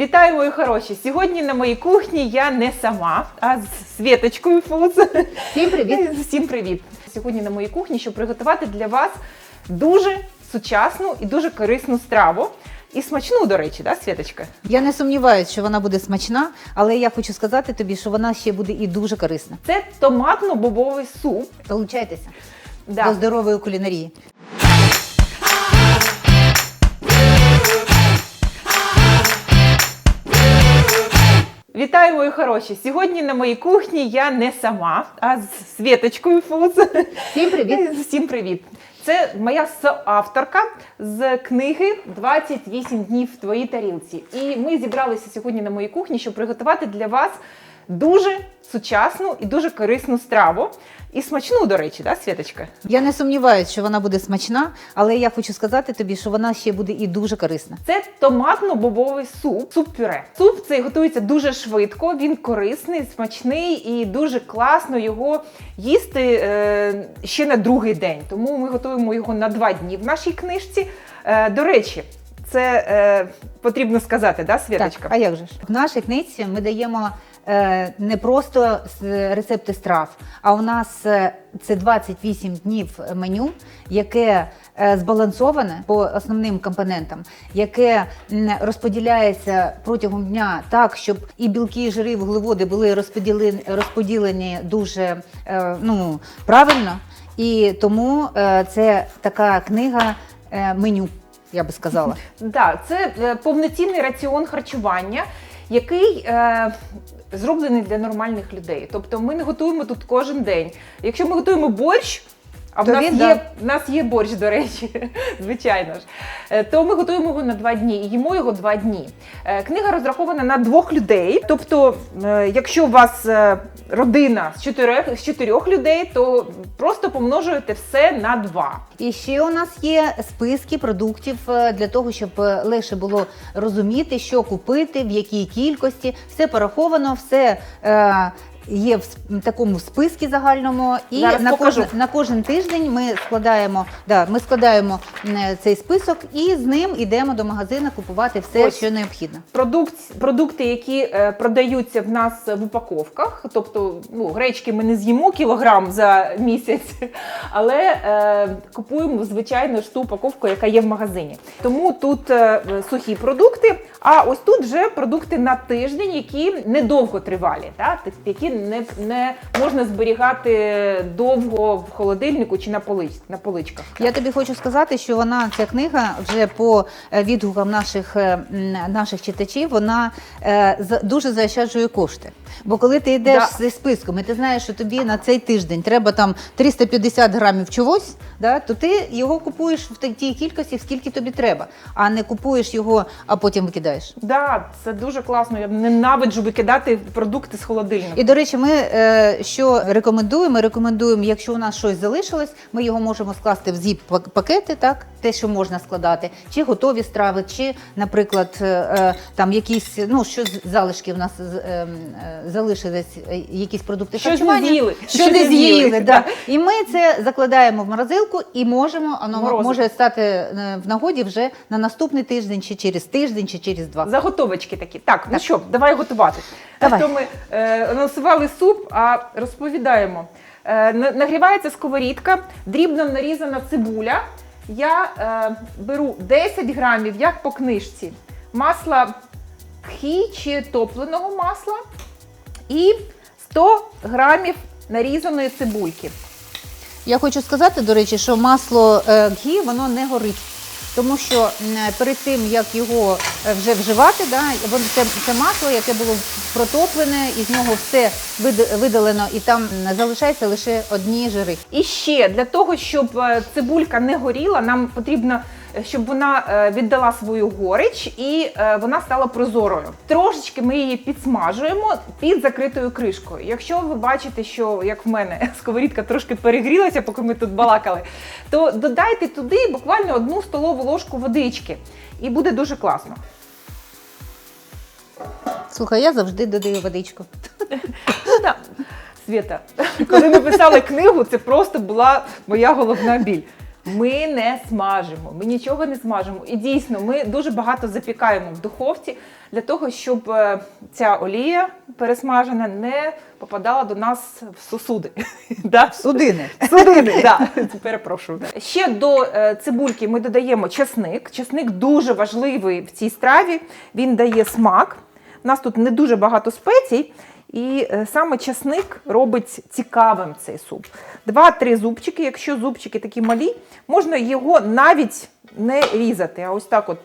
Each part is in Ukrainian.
Вітаю, мої хороші! Сьогодні на моїй кухні я не сама, а з Світочкою Фуз. Всім привіт! Всім привіт! Сьогодні на моїй кухні, щоб приготувати для вас дуже сучасну і дуже корисну страву. І смачну, до речі, да, Світочка? Я не сумніваюся, що вона буде смачна, але я хочу сказати тобі, що вона ще буде і дуже корисна. Це томатно-бобовий суп. Долучайтеся до здорової кулінарії. Вітаю, мої хороші! Сьогодні на моїй кухні я не сама, а з Світочкою Фуз. Всім привіт! Всім привіт! Це моя соавторка з книги «28 днів в твоїй тарілці. І ми зібралися сьогодні на моїй кухні, щоб приготувати для вас дуже сучасну і дуже корисну страву. І смачну, до речі, да, Світочка? Я не сумніваюся, що вона буде смачна, але я хочу сказати тобі, що вона ще буде і дуже корисна. Це томатно-бобовий суп, суп-пюре. Суп цей готується дуже швидко, він корисний, смачний і дуже класно його їсти е, ще на другий день. Тому ми готуємо його на два дні в нашій книжці. Е, до речі, це е, потрібно сказати, да, Світочка? Так, а як же ж? В нашій книжці ми даємо не просто рецепти страв, а у нас е, це 28 днів меню, яке е, збалансоване по основним компонентам, яке розподіляється протягом дня так, щоб і білки, і жири, і вуглеводи були розподілені, розподілені дуже е, ну, правильно. І тому е, це така книга е, меню, я би сказала. Да, це е, повноцінний раціон харчування, який е, зроблений для нормальних людей. Тобто ми не готуємо тут кожен день. Якщо ми готуємо борщ, а в То нас, він, є, да. в нас є борщ, до речі, звичайно ж, е, то ми готуємо його на два дні і їмо його два дні. Е, Книга розрахована на двох людей. Тобто, е, якщо у вас родина з чотирьох, з чотирьох людей, то просто помножуєте все на два. І ще у нас є списки продуктів для того, щоб легше було розуміти, що купити, в якій кількості. Все пораховано, все е, є в такому списку загальному. І Зараз на покажу. кожен, на кожен тиждень ми складаємо, да, ми складаємо цей список і з ним йдемо до магазину купувати все, Ось. що необхідно. Продукт, продукти, які е, продаються в нас в упаковках, тобто ну, гречки ми не з'їмо кілограм за місяць, але е, купуємо звичайно ж ту упаковку, яка є в магазині. Тому тут е, сухі продукти, а ось тут вже продукти на тиждень, які недовго тривалі, та? які не, не можна зберігати довго в холодильнику чи на, полич, на поличках. Я тобі хочу сказати, що вона ця книга вже по е, відгукам наших, е, наших читачів, вона е, дуже заощаджує кошти. Бо коли ти йдеш Да. зі списком, і ти знаєш, що тобі на цей тиждень треба там 350 грамів чогось, да, то ти його купуєш в тій кількості, скільки тобі треба, а не купуєш його, а потім викидаєш. Да, це дуже класно. Я ненавиджу викидати продукти з холодильника. І до речі, ми е, що рекомендуємо? Ми рекомендуємо, якщо у нас щось залишилось, ми його можемо скласти в зіп пакети, так те, що можна складати, чи готові страви, чи, наприклад, е, е, там якісь ну що залишки в нас е, е, залишились, е, якісь продукти Щось не з'їли. що не з'їли. Да. І ми це закладаємо в морозилку і можемо воно Морозити. може стати в нагоді вже на наступний тиждень, чи через тиждень, чи через два. Заготовочки такі. Так, ну що, давай готувати. Давай. То ми е, анонсували суп, а розповідаємо. Е, на- нагрівається сковорідка, дрібно нарізана цибуля. Я е, беру 10 грамів, як по книжці, масла тхі чи топленого масла і 100 грамів нарізаної цибульки. Я хочу сказати, до речі, що масло е, гі воно не горить. Тому що перед тим, як його е, вже вживати, да, це, масло, яке було протоплене, і з нього все вид- видалено, і там залишається лише одні жири. І ще для того, щоб е, цибулька не горіла, нам потрібно, щоб вона е, віддала свою горич і е, вона стала прозорою. Трошечки ми її підсмажуємо під закритою кришкою. Якщо ви бачите, що як в мене сковорідка трошки перегрілася, поки ми тут балакали, то додайте туди буквально одну столову ложку водички, і буде дуже класно. Слухай, я завжди додаю водичку. Ну, да. Свята, коли ми писали книгу, це просто була моя головна біль. Ми не смажимо, ми нічого не смажимо. І дійсно, ми дуже багато запікаємо в духовці для того, щоб е, ця олія пересмажена не попадала до нас в сосуди. Да? Судини. Судини, да. перепрошую. Ще до е, цибульки ми додаємо чесник. Чесник дуже важливий в цій страві. Він дає смак. У нас тут не дуже багато спецій, і е, саме чесник робить цікавим цей суп. Два-три зубчики. Якщо зубчики такі малі, можна його навіть не різати, а ось так от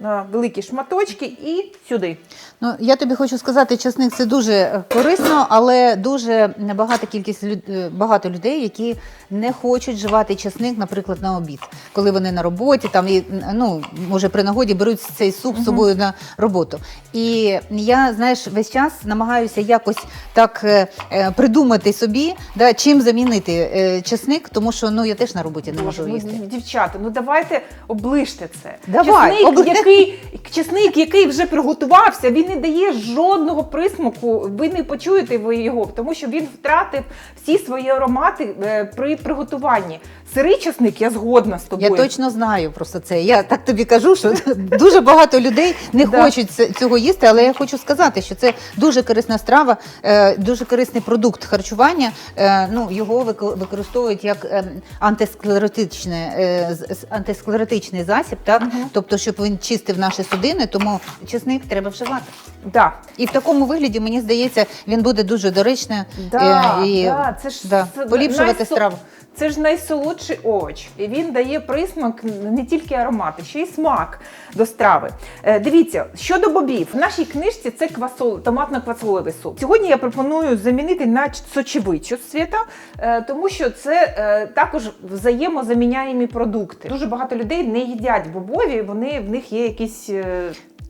на великі шматочки і сюди. Ну, я тобі хочу сказати, часник це дуже е, корисно, але дуже багата кількість люд- е, багато людей, які не хочуть вживати часник, наприклад, на обід, коли вони на роботі, там і ну може при нагоді беруть цей суп з собою на роботу. І я знаєш, весь час намагаюся якось так е, е, придумати собі, да, чим замінити е, часник, тому що ну я теж на роботі не можу ну, їсти. дівчата, ну давайте оближте це. Давай, чесник, який, чесник, який вже приготувався, він не дає жодного присмаку. Ви не почуєте ви його, тому що він втратив всі свої аромати е, при приготуванні. Сирий чесник, я згодна з тобою. Я точно знаю просто це. Я так тобі кажу, що дуже багато людей не хочуть цього їсти, але я хочу сказати, що це дуже корисна страва, е, дуже корисний продукт харчування. Е, Ну його використовують як е, антисклеротичне, е, антисклеротичний засіб, так тобто, щоб він чистив наші судини, тому чесник треба вживати. Да. І в такому вигляді мені здається, він буде дуже доречним Да, і да, це ж да, поліпшувати найсо- страву. Це ж найсолодший овоч, і він дає присмак не тільки аромати, ще й смак до страви. Е, дивіться, щодо бобів, в нашій книжці це квасол, томатно-квасоловий суп. Сьогодні я пропоную замінити на сочевичу світа, е, тому що це е, також взаємозаміняємі продукти. Дуже багато людей не їдять бобові, вони в них є якісь.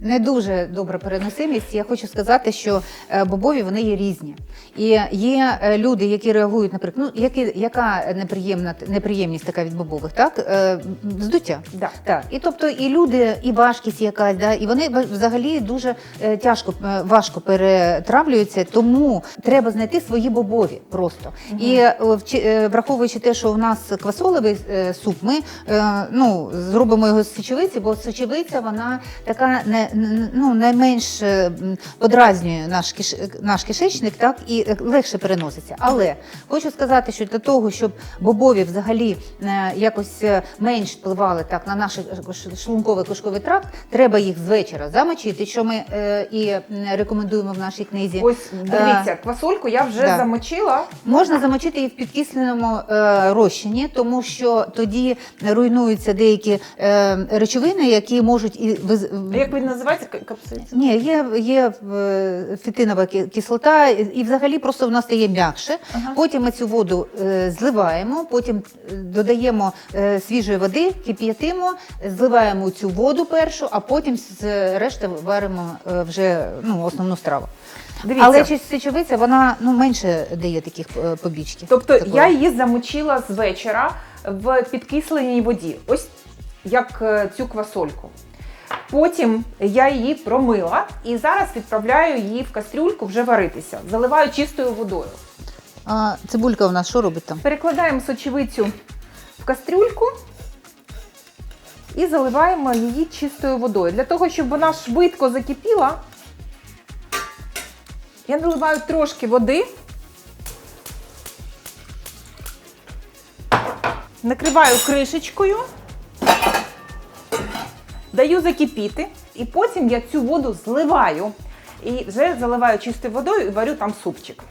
Не дуже добра переносимість. Я хочу сказати, що е, бобові вони є різні. І є е, люди, які реагують, наприклад, ну які, яка неприємна неприємність така від бобових, так Е, здуття. Да. Так, і тобто і люди, і важкість якась, да, і вони взагалі дуже тяжко важко перетравлюються, тому треба знайти свої бобові просто. І вчи- е, враховуючи те, що у нас квасоловий е, суп, ми ну зробимо його з сечовиці, бо сечовиця вона така не ну найменш е, подразнює наш киш, наш кишечник, так і е, легше переноситься. Але хочу сказати, що для того, щоб бобові взагалі е, якось менш впливали так на наш шлунковий кишковий тракт, треба їх з вечора замочити, що ми і рекомендуємо в нашій книзі. Ось дивіться, квасольку я вже да. замочила. Можна замочити її в підкисленому розчині, тому що тоді руйнуються деякі речовини, які можуть і Як він називається? К- Капсуїця? ні, є, є е, фітинова ки- кислота, і взагалі просто вона стає м'якше. Ага. Потім ми цю воду е, зливаємо, потім е, додаємо свіжої води, кип'ятимо, зливаємо цю воду першу, а потім з решти варимо вже ну, основну страву. Дивіться. Але чи сечовиця, вона ну, менше дає таких побічків. Тобто Такого. я її замочила з вечора в підкисленій воді, ось як цю квасольку. Потім я її промила і зараз відправляю її в кастрюльку вже варитися. Заливаю чистою водою. А цибулька у нас що робить там? Перекладаємо сочевицю в кастрюльку і заливаємо її чистою водою. Для того, щоб вона швидко закипіла, я наливаю трошки води, накриваю кришечкою, даю закипіти, і потім я цю воду зливаю. І вже заливаю чистою водою і варю там супчик.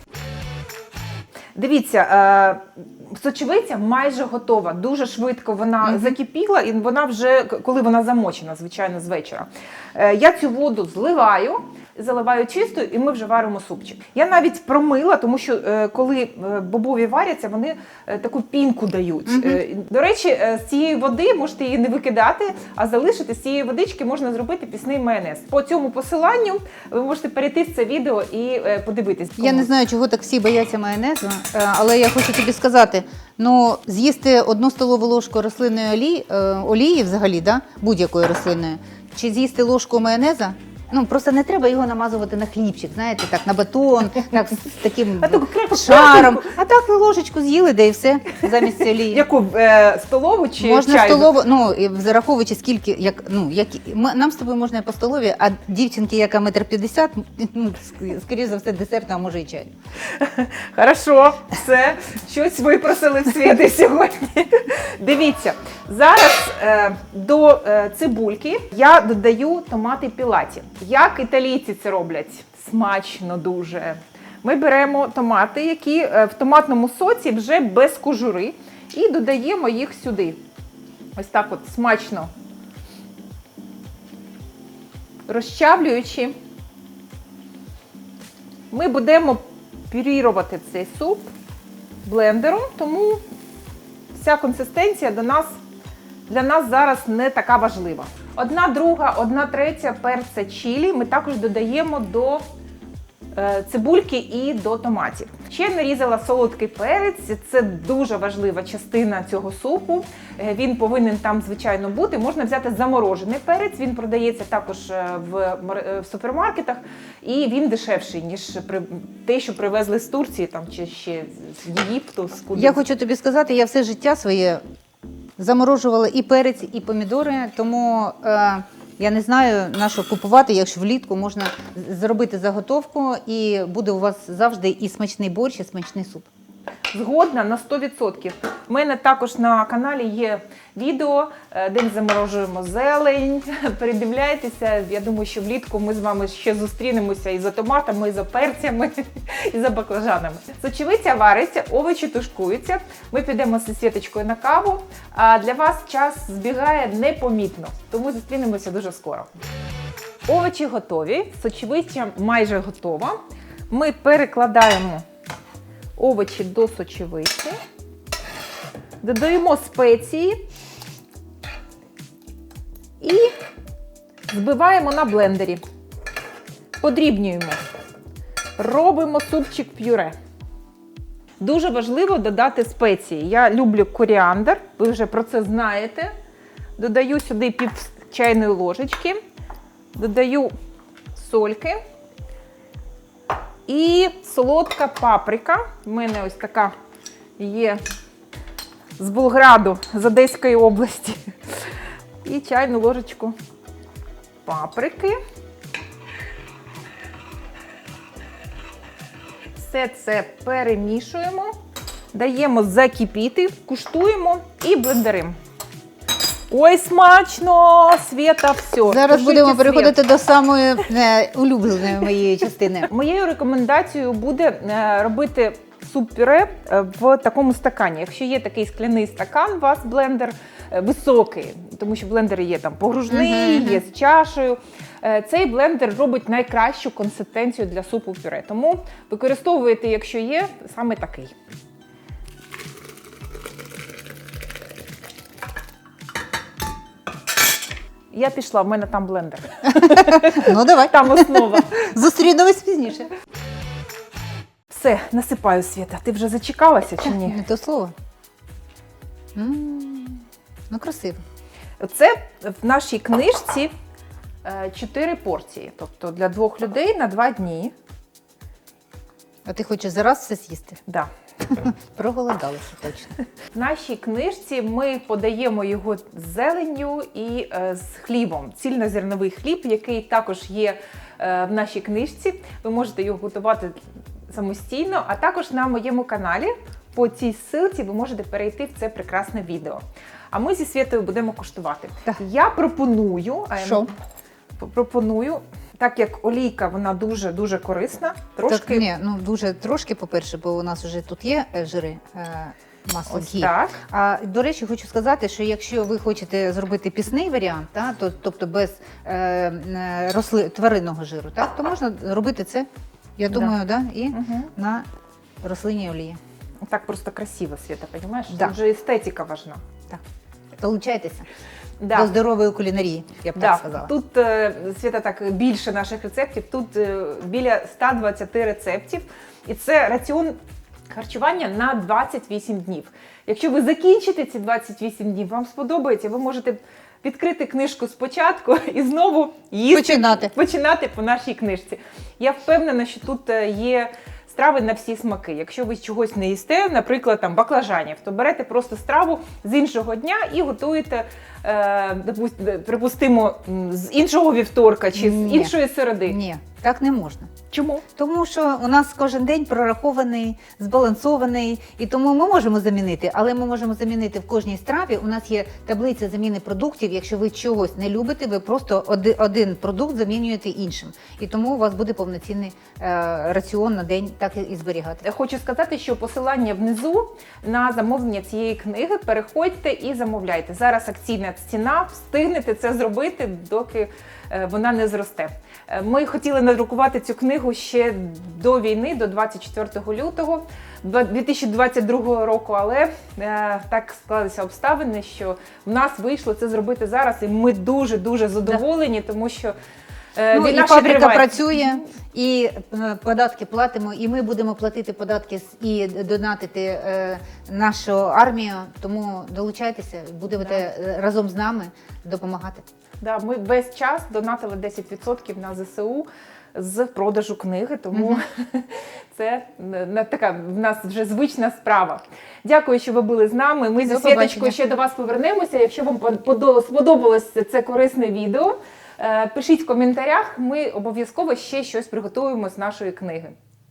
Дивіться, е, сочевиця майже готова. Дуже швидко вона закипіла, і вона вже, коли вона замочена, звичайно, з вечора. Е, я цю воду зливаю, заливаю чистою, і ми вже варимо супчик. Я навіть промила, тому що е, коли е, бобові варяться, вони е, таку пінку дають. Е, до речі, з цієї води можете її не викидати, а залишити з цієї водички можна зробити пісний майонез. По цьому посиланню ви можете перейти в це відео і подивитись. Я не знаю, чого так всі бояться майонезу, але я хочу тобі сказати: ну, з'їсти одну столову ложку рослинної олії, олії взагалі, да, будь-якої рослинної, чи з'їсти ложку майонеза, Ну просто не треба його намазувати на хлібчик, знаєте, так на бетон, так з таким А таку крепку шаром. А так ложечку з'їли, де і все замість олії. Яку е, столову чи Можна чайну? столову, ну і зараховуючи скільки, як ну як ми- нам з тобою можна і по столові, а дівчинки, яка метр п'ятдесят, ну ск- скоріше за все, десерт, а може і чай. Хорошо, все. Щось випросили в світи сьогодні. Дивіться, зараз е, до е, цибульки я додаю томати пілаті. Як італійці це роблять? Смачно дуже. Ми беремо томати, які е, в томатному соці вже без кожури, і додаємо їх сюди. Ось так от смачно. Розчавлюючи, ми будемо пюрірувати цей суп блендером, тому вся консистенція до нас, для нас зараз не така важлива. Одна друга, одна третя перця чилі ми також додаємо до е, цибульки і до томатів. Ще нарізала солодкий перець. Це дуже важлива частина цього супу. Е, Він повинен там, звичайно, бути. Можна взяти заморожений перець. Він продається також е, в, мар- супермаркетах, і він дешевший, ніж те, що привезли з Турції там чи ще з Єгипту. З. Я хочу тобі сказати, я все життя своє заморожувала і перець, і помідори, тому е, я не знаю на що купувати, якщо влітку можна зробити заготовку, і буде у вас завжди і смачний борщ, і смачний суп. Згодна на 100%. У мене також на каналі є відео, е, де ми заморожуємо зелень. Передивляйтеся. Я думаю, що влітку ми з вами ще зустрінемося і за томатами, і за перцями, і за баклажанами. Сочевиця вариться, овочі тушкуються. Ми підемо зі світочкою на каву. А для вас час збігає непомітно, тому зустрінемося дуже скоро. Овочі готові, сочевиця майже готова. Ми перекладаємо овочі до сочевиці. Додаємо спеції і збиваємо на блендері. Подрібнюємо. Робимо супчик пюре. Дуже важливо додати спеції. Я люблю коріандр, ви вже про це знаєте. Додаю сюди пів чайної ложечки, додаю сольки. І солодка паприка. У мене ось така є з Болграду, з Одеської області. І чайну ложечку паприки. Все це перемішуємо, даємо закипіти, куштуємо і блендеримо. Ой, смачно! Світа, все. Зараз Тушите будемо світ. переходити до самої е, улюбленої моєї частини. Моєю рекомендацією буде е, робити суп-пюре е, в такому стакані. Якщо є такий скляний стакан, у вас блендер е, високий, тому що блендери є там погружний, Мгм, є з чашею. Е, Цей блендер робить найкращу консистенцію для супу-пюре. Тому використовуйте, якщо є, саме такий. Я пішла, в мене там блендер. Ну давай, Там основа. зустрінемось пізніше. Все, насипаю Свята. Ти вже зачекалася чи ні? Не то слово. Ну, красиво. Це в нашій книжці е, чотири порції. Тобто для двох людей на два дні. А ти хочеш зараз все з'їсти? Да. Проголодалася точно. В нашій книжці ми подаємо його з зеленню і е, з хлібом. Цільнозерновий хліб, який також є е, в нашій книжці. Ви можете його готувати самостійно, а також на моєму каналі. По цій ссылці ви можете перейти в це прекрасне відео. А ми зі Світою будемо куштувати. Так. Я пропоную, Що? пропоную, так як олійка вона дуже дуже корисна, трошки Так, ні, ну дуже трошки, по-перше, бо у нас вже тут є е, жири, е, масло ось ghee. так. А до речі, хочу сказати, що якщо ви хочете зробити пісний варіант, та, то, тобто без е, е, росли, тваринного жиру, так, то можна робити це, я Да. думаю, да, і Угу. на рослинній олії. Так просто красиво, Света, понимаешь? Да. Тут же естетика важна. Долучайтеся до здорової кулінарії, я б Да. так сказала. Тут е, Свята так більше наших рецептів. Тут е, біля 120 рецептів, і це раціон харчування на 28 днів. Якщо ви закінчите ці 28 днів, вам сподобається, ви можете відкрити книжку спочатку і знову їсти Починати. починати по нашій книжці. Я впевнена, що тут е, є страви на всі смаки. Якщо ви чогось не їсте, наприклад, там баклажанів, то берете просто страву з іншого дня і готуєте, е, припустимо, з іншого вівторка чи з Ні. іншої середи. Ні, так не можна. Чому? Тому що у нас кожен день прорахований, збалансований, і тому ми можемо замінити, але ми можемо замінити в кожній страві. У нас є таблиця заміни продуктів. Якщо ви чогось не любите, ви просто один продукт замінюєте іншим. І тому у вас буде повноцінний е, раціон на день, так і- зберігати. Хочу сказати, що посилання внизу на замовлення цієї книги. Переходьте і замовляйте. Зараз акційна ціна, встигнете це зробити, доки е, вона не зросте. Е, Ми хотіли надрукувати цю книгу ще до війни, до 24 лютого два- 2022 року, але е, так склалися обставини, що в нас вийшло це зробити зараз, і ми дуже дуже задоволені, тому що е, Ну, і фабрика працює, і е, податки платимо, і ми будемо платити податки і донатити е, нашу армію. Тому долучайтеся, будете е, разом з нами допомагати. Да, ми весь час донатили 10% на ЗСУ з продажу книги, тому це е, не така в нас вже звична справа. Дякую, що ви були з нами. Ми зі Світочкою ще до вас повернемося. Якщо вам подо- сподобалось це корисне відео, е, пишіть в коментарях. Ми обов'язково ще щось приготуємо з нашої книги.